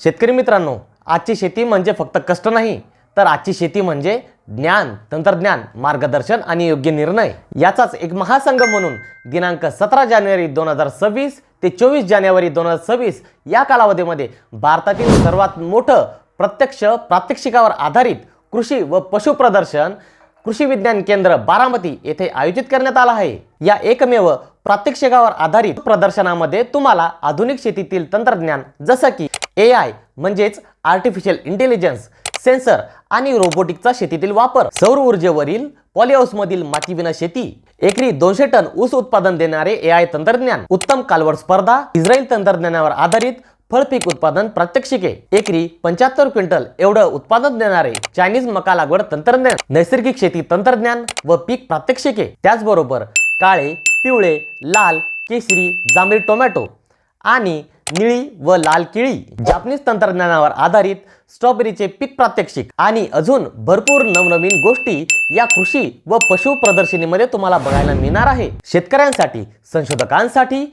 शेतकरी मित्रांनो आजची शेती म्हणजे फक्त कष्ट नाही तर आजची शेती म्हणजे ज्ञान तंत्रज्ञान मार्गदर्शन आणि योग्य निर्णय. याचाच एक महासंघ म्हणून दिनांक सतरा जानेवारी दोन हजार सव्वीस ते चोवीस जानेवारी दोन हजार सव्वीस या कालावधीमध्ये भारतातील सर्वात मोठं प्रत्यक्ष प्रात्यक्षिकावर आधारित कृषी व पशु प्रदर्शन कृषी विज्ञान केंद्र बारामती येथे आयोजित करण्यात आला आहे. या एकमेव प्रात्यक्षिकावर आधारित प्रदर्शनामध्ये तुम्हाला आधुनिक शेतीतील तंत्रज्ञान जसं की ए आय म्हणजेच आर्टिफिशियल इंटेलिजन्स सेन्सर आणि रोबोटिकचा शेतीतील वापर. सौर ऊर्जेवरील पॉलिहाऊसमधील मातीविना शेती. एकरी दोनशे टन ऊस उत्पादन देणारे ए आय तंत्रज्ञान. उत्तम कालवड स्पर्धा इस्रायल तंत्रज्ञानावर आधारित फळपीक उत्पादन प्रात्यक्षिके. एकरी पंच्याहत्तर क्विंटल एवढं उत्पादन देणारे चायनीज मका लागवड तंत्रज्ञान. नैसर्गिक शेती तंत्रज्ञान व पीक प्रात्यक्षिके. त्याचबरोबर काळे पिवळे लाल केशरी जांभळी टोमॅटो आणि निळी व लाल केळी जापनीज तंत्रज्ञानावर आधारित स्ट्रॉबेरीचे पीक प्रात्यक्षिक आणि अजून भरपूर नवनवीन गोष्टी या कृषी व पशु प्रदर्शनीमध्ये तुम्हाला बघायला मिळणार आहे. शेतकऱ्यांसाठी संशोधकांसाठी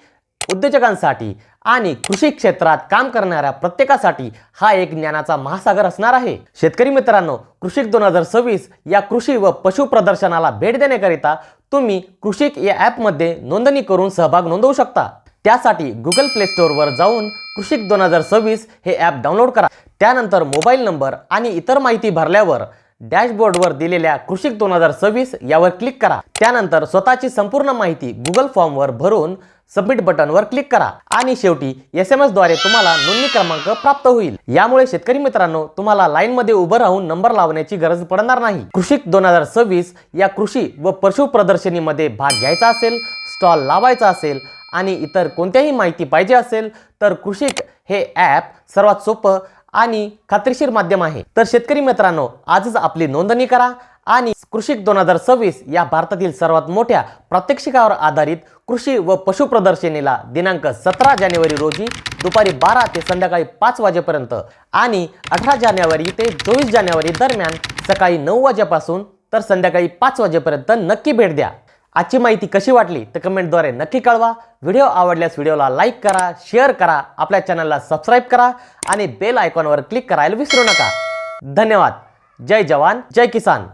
उद्योजकांसाठी आणि कृषी क्षेत्रात काम करणाऱ्या प्रत्येकासाठी हा एक ज्ञानाचा महासागर असणार आहे. शेतकरी मित्रांनो कृषिक दोन हजार सव्वीस या कृषी व पशु प्रदर्शनाला भेट देण्याकरिता तुम्ही कृषिक या ॲपमध्ये नोंदणी करून सहभाग नोंदवू शकता. त्यासाठी गुगल प्ले स्टोअरवर जाऊन कृषिक दोन हजार सव्वीस हे ॲप डाउनलोड करा. त्यानंतर मोबाईल नंबर आणि इतर माहिती भरल्यावर डॅशबोर्डवर दिलेल्या कृषिक दोन हजार सव्वीस यावर क्लिक करा. त्यानंतर स्वतःची संपूर्ण माहिती गुगल फॉर्मवर भरून सबमिट बटनवर क्लिक करा आणि शेवटी एस एम एसद्वारे तुम्हाला नोंदणी क्रमांक प्राप्त होईल. यामुळे शेतकरी मित्रांनो तुम्हाला लाईनमध्ये उभं राहून नंबर लावण्याची गरज पडणार नाही. कृषिक दोन हजार सव्वीस या कृषी व पशु प्रदर्शनीमध्ये भाग घ्यायचा असेल स्टॉल लावायचा असेल आणि इतर कोणत्याही माहिती पाहिजे असेल तर कृषिक हे ॲप सर्वात सोपं आणि खात्रीशीर माध्यम आहे. तर शेतकरी मित्रांनो आजच आपली नोंदणी करा आणि कृषिक दोन हजार सव्वीस या भारतातील सर्वात मोठ्या प्रात्यक्षिकावर आधारित कृषी व पशु प्रदर्शनीला दिनांक सतरा जानेवारी रोजी दुपारी बारा ते संध्याकाळी पाच वाजेपर्यंत आणि अठरा जानेवारी ते चोवीस जानेवारी दरम्यान सकाळी नऊ वाजेपासून तर संध्याकाळी पाच वाजेपर्यंत नक्की भेट द्या. आजची माहिती कशी वाटली तर कमेंटद्वारे नक्की कळवा. व्हिडिओ आवडल्यास व्हिडिओला लाईक करा शेअर करा आपल्या चॅनलला सबस्क्राईब करा आणि बेल आयकॉनवर क्लिक करायला विसरू नका. धन्यवाद. जय जवान जय किसान.